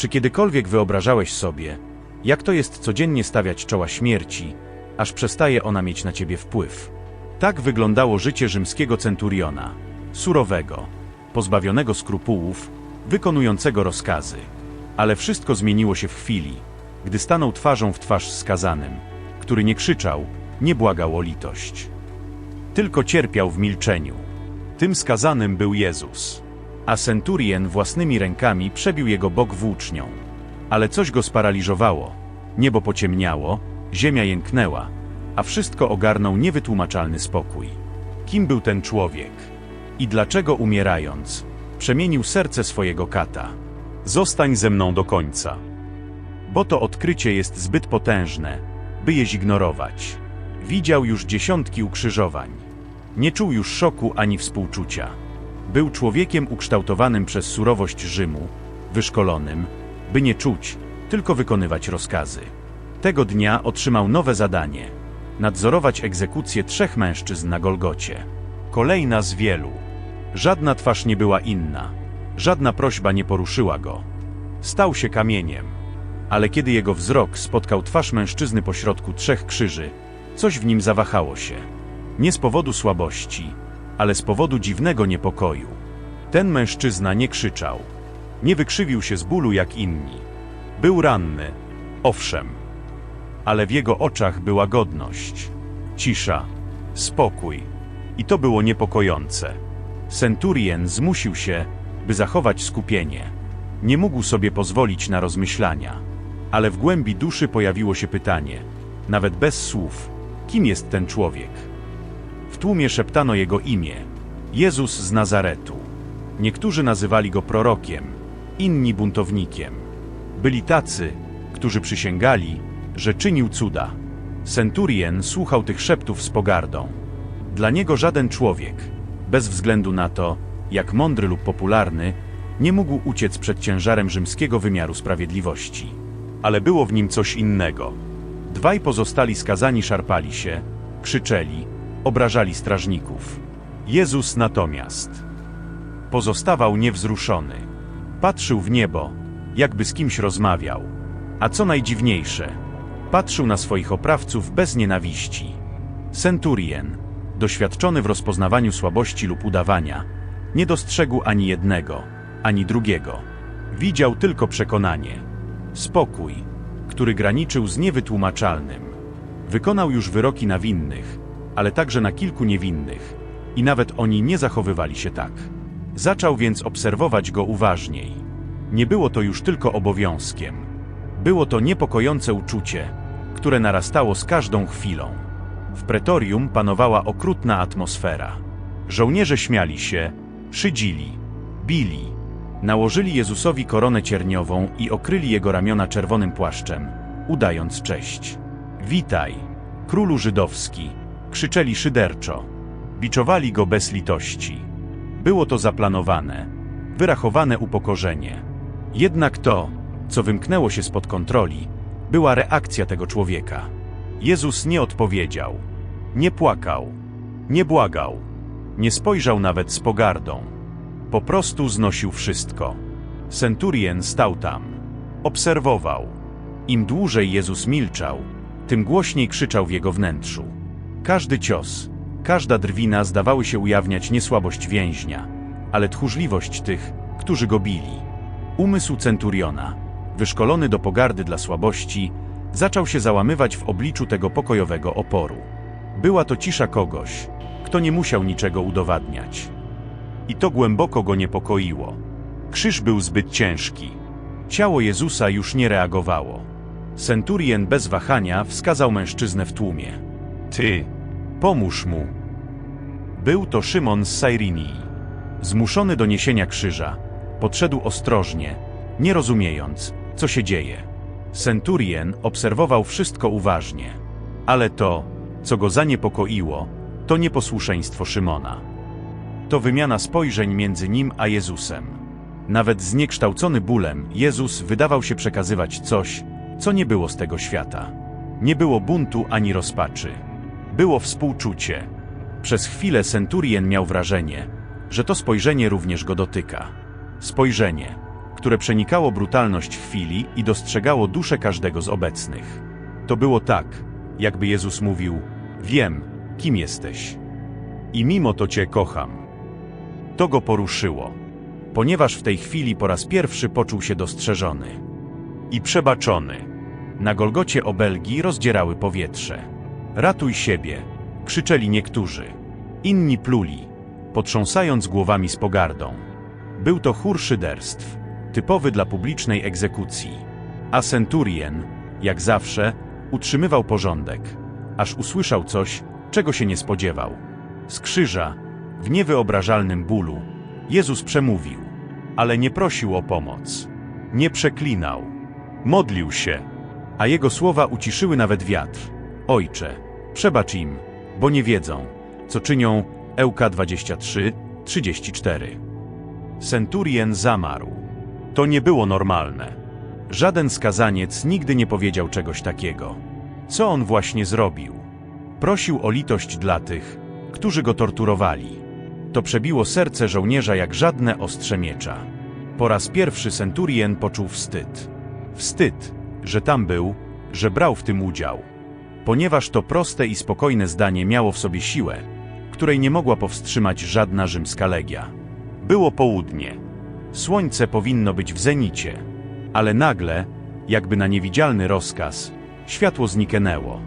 Czy kiedykolwiek wyobrażałeś sobie, jak to jest codziennie stawiać czoła śmierci, aż przestaje ona mieć na ciebie wpływ? Tak wyglądało życie rzymskiego centuriona, surowego, pozbawionego skrupułów, wykonującego rozkazy. Ale wszystko zmieniło się w chwili, gdy stanął twarzą w twarz skazanym, który nie krzyczał, nie błagał o litość. Tylko cierpiał w milczeniu. Tym skazanym był Jezus. A centurien własnymi rękami przebił jego bok włócznią. Ale coś go sparaliżowało. Niebo pociemniało, ziemia jęknęła, a wszystko ogarnął niewytłumaczalny spokój. Kim był ten człowiek? I dlaczego umierając, przemienił serce swojego kata? Zostań ze mną do końca. Bo to odkrycie jest zbyt potężne, by je zignorować. Widział już dziesiątki ukrzyżowań. Nie czuł już szoku ani współczucia. Był człowiekiem ukształtowanym przez surowość Rzymu, wyszkolonym, by nie czuć, tylko wykonywać rozkazy. Tego dnia otrzymał nowe zadanie nadzorować egzekucję trzech mężczyzn na Golgocie. Kolejna z wielu. Żadna twarz nie była inna, żadna prośba nie poruszyła go. Stał się kamieniem, ale kiedy jego wzrok spotkał twarz mężczyzny pośrodku trzech krzyży, coś w nim zawahało się. Nie z powodu słabości, ale z powodu dziwnego niepokoju. Ten mężczyzna nie krzyczał, nie wykrzywił się z bólu jak inni. Był ranny, owszem, ale w jego oczach była godność, cisza, spokój. I to było niepokojące. Centurien zmusił się, by zachować skupienie. Nie mógł sobie pozwolić na rozmyślania. Ale w głębi duszy pojawiło się pytanie, nawet bez słów, kim jest ten człowiek? Tłumie szeptano jego imię Jezus z Nazaretu. Niektórzy nazywali go prorokiem, inni buntownikiem. Byli tacy, którzy przysięgali, że czynił cuda. Centurien słuchał tych szeptów z pogardą. Dla niego żaden człowiek, bez względu na to, jak mądry lub popularny, nie mógł uciec przed ciężarem rzymskiego wymiaru sprawiedliwości. Ale było w nim coś innego. Dwaj pozostali skazani szarpali się, krzyczeli, obrażali strażników. Jezus natomiast pozostawał niewzruszony. Patrzył w niebo, jakby z kimś rozmawiał. A co najdziwniejsze, patrzył na swoich oprawców bez nienawiści. Centurien, doświadczony w rozpoznawaniu słabości lub udawania, nie dostrzegł ani jednego, ani drugiego. Widział tylko przekonanie, spokój, który graniczył z niewytłumaczalnym. Wykonał już wyroki na winnych, ale także na kilku niewinnych, i nawet oni nie zachowywali się tak. Zaczął więc obserwować go uważniej. Nie było to już tylko obowiązkiem. Było to niepokojące uczucie, które narastało z każdą chwilą. W pretorium panowała okrutna atmosfera. Żołnierze śmiali się, szydzili, bili. Nałożyli Jezusowi koronę cierniową i okryli jego ramiona czerwonym płaszczem, udając cześć. Witaj, królu żydowski, krzyczeli szyderczo. Biczowali go bez litości. Było to zaplanowane, wyrachowane upokorzenie. Jednak to, co wymknęło się spod kontroli, była reakcja tego człowieka. Jezus nie odpowiedział, nie płakał, nie błagał, nie spojrzał nawet z pogardą. Po prostu znosił wszystko. Centurien stał tam, obserwował. Im dłużej Jezus milczał, tym głośniej krzyczał w jego wnętrzu. Każdy cios, każda drwina zdawały się ujawniać nie słabość więźnia, ale tchórzliwość tych, którzy go bili. Umysł centuriona, wyszkolony do pogardy dla słabości, zaczął się załamywać w obliczu tego pokojowego oporu. Była to cisza kogoś, kto nie musiał niczego udowadniać. I to głęboko go niepokoiło. Krzyż był zbyt ciężki. Ciało Jezusa już nie reagowało. Centurien bez wahania wskazał mężczyznę w tłumie. Ty, pomóż mu. Był to Szymon z Cyrinii. Zmuszony do niesienia krzyża, podszedł ostrożnie, nie rozumiejąc, co się dzieje. Centurien obserwował wszystko uważnie, ale to, co go zaniepokoiło, to nieposłuszeństwo Szymona. To wymiana spojrzeń między nim a Jezusem. Nawet zniekształcony bólem, Jezus wydawał się przekazywać coś, co nie było z tego świata. Nie było buntu ani rozpaczy. Było współczucie. Przez chwilę Centurien miał wrażenie, że to spojrzenie również go dotyka. Spojrzenie, które przenikało brutalność chwili i dostrzegało duszę każdego z obecnych. To było tak, jakby Jezus mówił: Wiem, kim jesteś. I mimo to Cię kocham. To go poruszyło, ponieważ w tej chwili po raz pierwszy poczuł się dostrzeżony i przebaczony. Na Golgocie obelgi rozdzierały powietrze. Ratuj siebie, krzyczeli niektórzy. Inni pluli, potrząsając głowami z pogardą. Był to chór szyderstw, typowy dla publicznej egzekucji. A Centurien, jak zawsze, utrzymywał porządek, aż usłyszał coś, czego się nie spodziewał. Z krzyża, w niewyobrażalnym bólu, Jezus przemówił, ale nie prosił o pomoc. Nie przeklinał. Modlił się, a jego słowa uciszyły nawet wiatr. Ojcze, przebacz im, bo nie wiedzą, co czynią Ełka 23, 34. Centurien zamarł. To nie było normalne. Żaden skazaniec nigdy nie powiedział czegoś takiego. Co on właśnie zrobił? Prosił o litość dla tych, którzy go torturowali. To przebiło serce żołnierza jak żadne ostrze miecza. Po raz pierwszy Centurien poczuł wstyd. Wstyd, że tam był, że brał w tym udział. Ponieważ to proste i spokojne zdanie miało w sobie siłę, której nie mogła powstrzymać żadna rzymska legia. Było południe. Słońce powinno być w zenicie, ale nagle, jakby na niewidzialny rozkaz, światło zniknęło.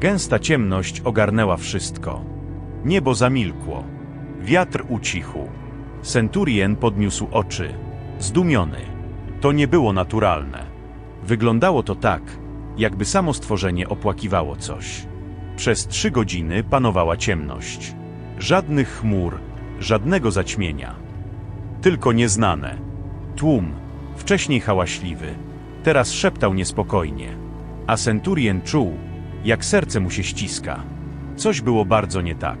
Gęsta ciemność ogarnęła wszystko. Niebo zamilkło. Wiatr ucichł. Centurien podniósł oczy. Zdumiony. To nie było naturalne. Wyglądało to tak, jakby samo stworzenie opłakiwało coś. Przez trzy godziny panowała ciemność. Żadnych chmur, żadnego zaćmienia. Tylko nieznane. Tłum, wcześniej hałaśliwy, teraz szeptał niespokojnie. A Centurien czuł, jak serce mu się ściska. Coś było bardzo nie tak.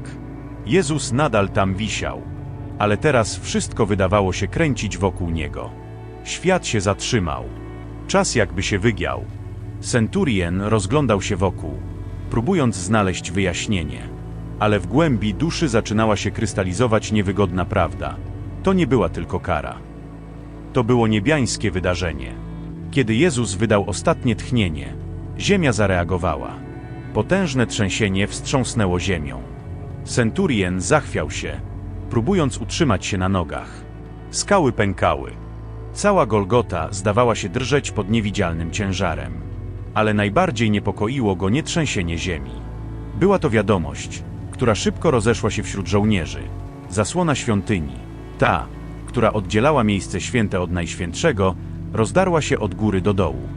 Jezus nadal tam wisiał, ale teraz wszystko wydawało się kręcić wokół niego. Świat się zatrzymał. Czas jakby się wygiął. Centurien rozglądał się wokół, próbując znaleźć wyjaśnienie. Ale w głębi duszy zaczynała się krystalizować niewygodna prawda. To nie była tylko kara. To było niebiańskie wydarzenie. Kiedy Jezus wydał ostatnie tchnienie, ziemia zareagowała. Potężne trzęsienie wstrząsnęło ziemią. Centurien zachwiał się, próbując utrzymać się na nogach. Skały pękały. Cała Golgota zdawała się drżeć pod niewidzialnym ciężarem. Ale najbardziej niepokoiło go nie trzęsienie ziemi. Była to wiadomość, która szybko rozeszła się wśród żołnierzy. Zasłona świątyni, ta, która oddzielała miejsce święte od najświętszego, rozdarła się od góry do dołu.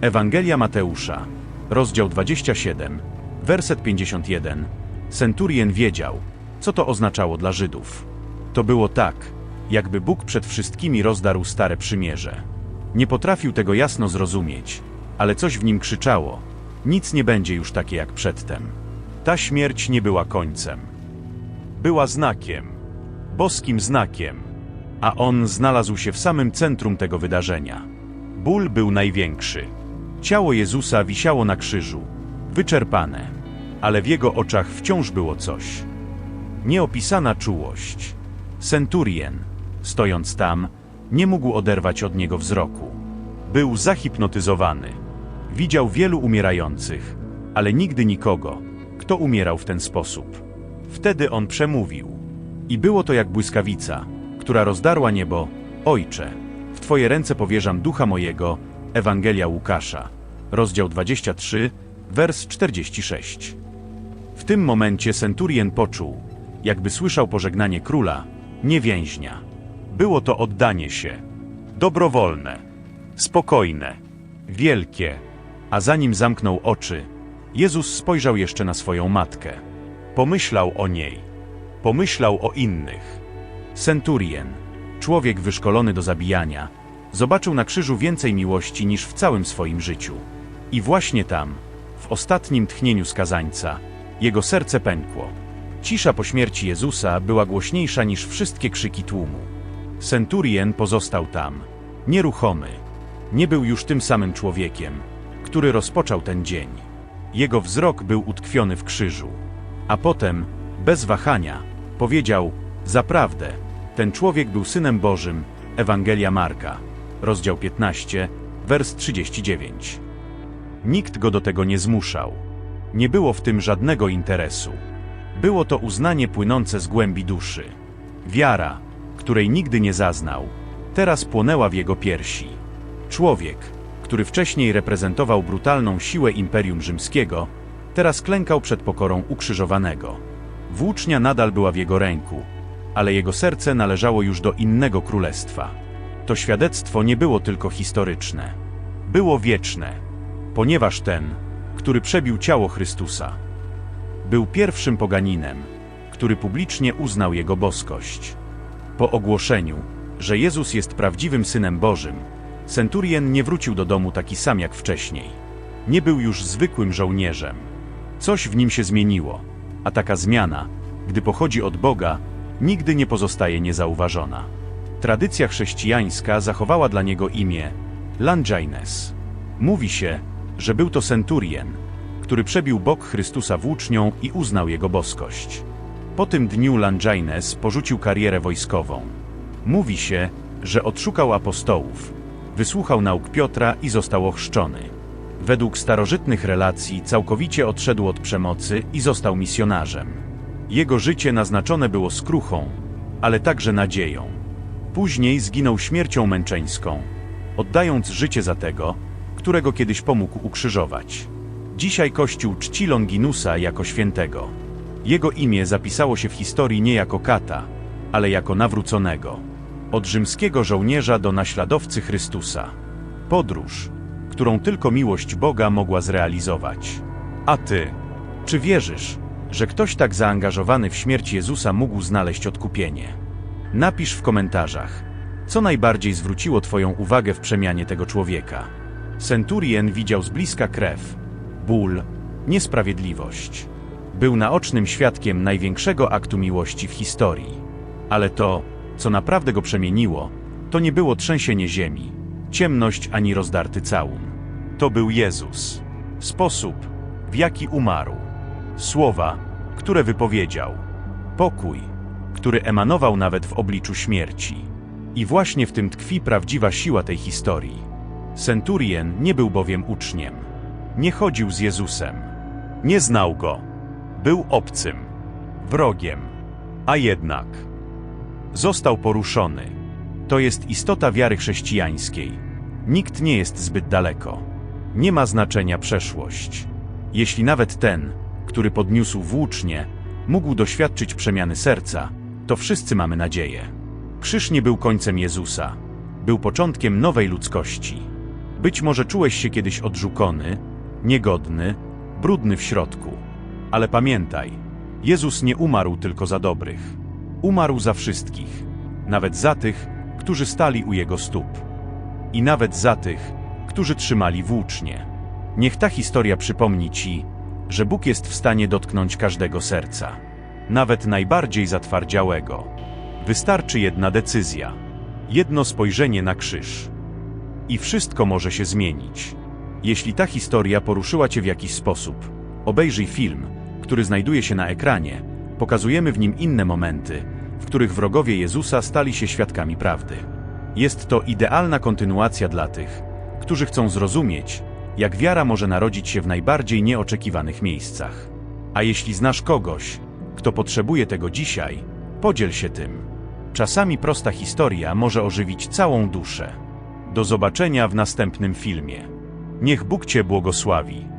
Ewangelia Mateusza, rozdział 27, werset 51. Centurien wiedział, co to oznaczało dla Żydów. To było tak, jakby Bóg przed wszystkimi rozdarł stare przymierze. Nie potrafił tego jasno zrozumieć, ale coś w nim krzyczało: Nic nie będzie już takie jak przedtem. Ta śmierć nie była końcem. Była znakiem, boskim znakiem, a on znalazł się w samym centrum tego wydarzenia. Ból był największy. Ciało Jezusa wisiało na krzyżu, wyczerpane, ale w jego oczach wciąż było coś. Nieopisana czułość. Centurien, stojąc tam, nie mógł oderwać od niego wzroku. Był zahipnotyzowany. Widział wielu umierających, ale nigdy nikogo, kto umierał w ten sposób. Wtedy on przemówił. I było to jak błyskawica, która rozdarła niebo. Ojcze, w Twoje ręce powierzam ducha mojego. Ewangelia Łukasza, rozdział 23, wers 46. W tym momencie Centurien poczuł, jakby słyszał pożegnanie króla, nie więźnia. Było to oddanie się. Dobrowolne, spokojne, wielkie. A zanim zamknął oczy, Jezus spojrzał jeszcze na swoją matkę. Pomyślał o niej. Pomyślał o innych. Centurien, człowiek wyszkolony do zabijania, zobaczył na krzyżu więcej miłości niż w całym swoim życiu. I właśnie tam, w ostatnim tchnieniu skazańca, jego serce pękło. Cisza po śmierci Jezusa była głośniejsza niż wszystkie krzyki tłumu. Centurien pozostał tam, nieruchomy. Nie był już tym samym człowiekiem, który rozpoczął ten dzień. Jego wzrok był utkwiony w krzyżu. A potem, bez wahania, powiedział: Zaprawdę, ten człowiek był synem Bożym. Ewangelia Marka, rozdział 15, wers 39. Nikt go do tego nie zmuszał. Nie było w tym żadnego interesu. Było to uznanie płynące z głębi duszy. Wiara, której nigdy nie zaznał, teraz płonęła w jego piersi. Człowiek, który wcześniej reprezentował brutalną siłę Imperium Rzymskiego, teraz klękał przed pokorą ukrzyżowanego. Włócznia nadal była w jego ręku, ale jego serce należało już do innego królestwa. To świadectwo nie było tylko historyczne. Było wieczne, ponieważ ten, który przebił ciało Chrystusa, był pierwszym poganinem, który publicznie uznał jego boskość. Po ogłoszeniu, że Jezus jest prawdziwym Synem Bożym, Centurien nie wrócił do domu taki sam jak wcześniej. Nie był już zwykłym żołnierzem. Coś w nim się zmieniło, a taka zmiana, gdy pochodzi od Boga, nigdy nie pozostaje niezauważona. Tradycja chrześcijańska zachowała dla niego imię Langines. Mówi się, że był to centurien, który przebił bok Chrystusa włócznią i uznał jego boskość. Po tym dniu Langines porzucił karierę wojskową. Mówi się, że odszukał apostołów, wysłuchał nauk Piotra i został ochrzczony. Według starożytnych relacji całkowicie odszedł od przemocy i został misjonarzem. Jego życie naznaczone było skruchą, ale także nadzieją. Później zginął śmiercią męczeńską, oddając życie za tego, którego kiedyś pomógł ukrzyżować. Dzisiaj Kościół czci Longinusa jako świętego. Jego imię zapisało się w historii nie jako kata, ale jako nawróconego. Od rzymskiego żołnierza do naśladowcy Chrystusa. Podróż, którą tylko miłość Boga mogła zrealizować. A ty, czy wierzysz, że ktoś tak zaangażowany w śmierć Jezusa mógł znaleźć odkupienie? Napisz w komentarzach, co najbardziej zwróciło Twoją uwagę w przemianie tego człowieka. Centurien widział z bliska krew, ból, niesprawiedliwość. Był naocznym świadkiem największego aktu miłości w historii. Ale to, co naprawdę go przemieniło, to nie było trzęsienie ziemi, ciemność ani rozdarty całun. To był Jezus. Sposób, w jaki umarł. Słowa, które wypowiedział. Pokój, który emanował nawet w obliczu śmierci. I właśnie w tym tkwi prawdziwa siła tej historii. Centurien nie był bowiem uczniem. Nie chodził z Jezusem. Nie znał go. Był obcym, wrogiem. A jednak został poruszony. To jest istota wiary chrześcijańskiej. Nikt nie jest zbyt daleko. Nie ma znaczenia przeszłość. Jeśli nawet ten, który podniósł włócznie, mógł doświadczyć przemiany serca, to wszyscy mamy nadzieję. Krzyż nie był końcem Jezusa. Był początkiem nowej ludzkości. Być może czułeś się kiedyś odrzucony, niegodny, brudny w środku. Ale pamiętaj, Jezus nie umarł tylko za dobrych. Umarł za wszystkich, nawet za tych, którzy stali u Jego stóp. I nawet za tych, którzy trzymali włócznie. Niech ta historia przypomni Ci, że Bóg jest w stanie dotknąć każdego serca, nawet najbardziej zatwardziałego. Wystarczy jedna decyzja, jedno spojrzenie na krzyż. I wszystko może się zmienić. Jeśli ta historia poruszyła Cię w jakiś sposób, obejrzyj film, który znajduje się na ekranie. Pokazujemy w nim inne momenty, w których wrogowie Jezusa stali się świadkami prawdy. Jest to idealna kontynuacja dla tych, którzy chcą zrozumieć, jak wiara może narodzić się w najbardziej nieoczekiwanych miejscach. A jeśli znasz kogoś, kto potrzebuje tego dzisiaj, podziel się tym. Czasami prosta historia może ożywić całą duszę. Do zobaczenia w następnym filmie. Niech Bóg Cię błogosławi.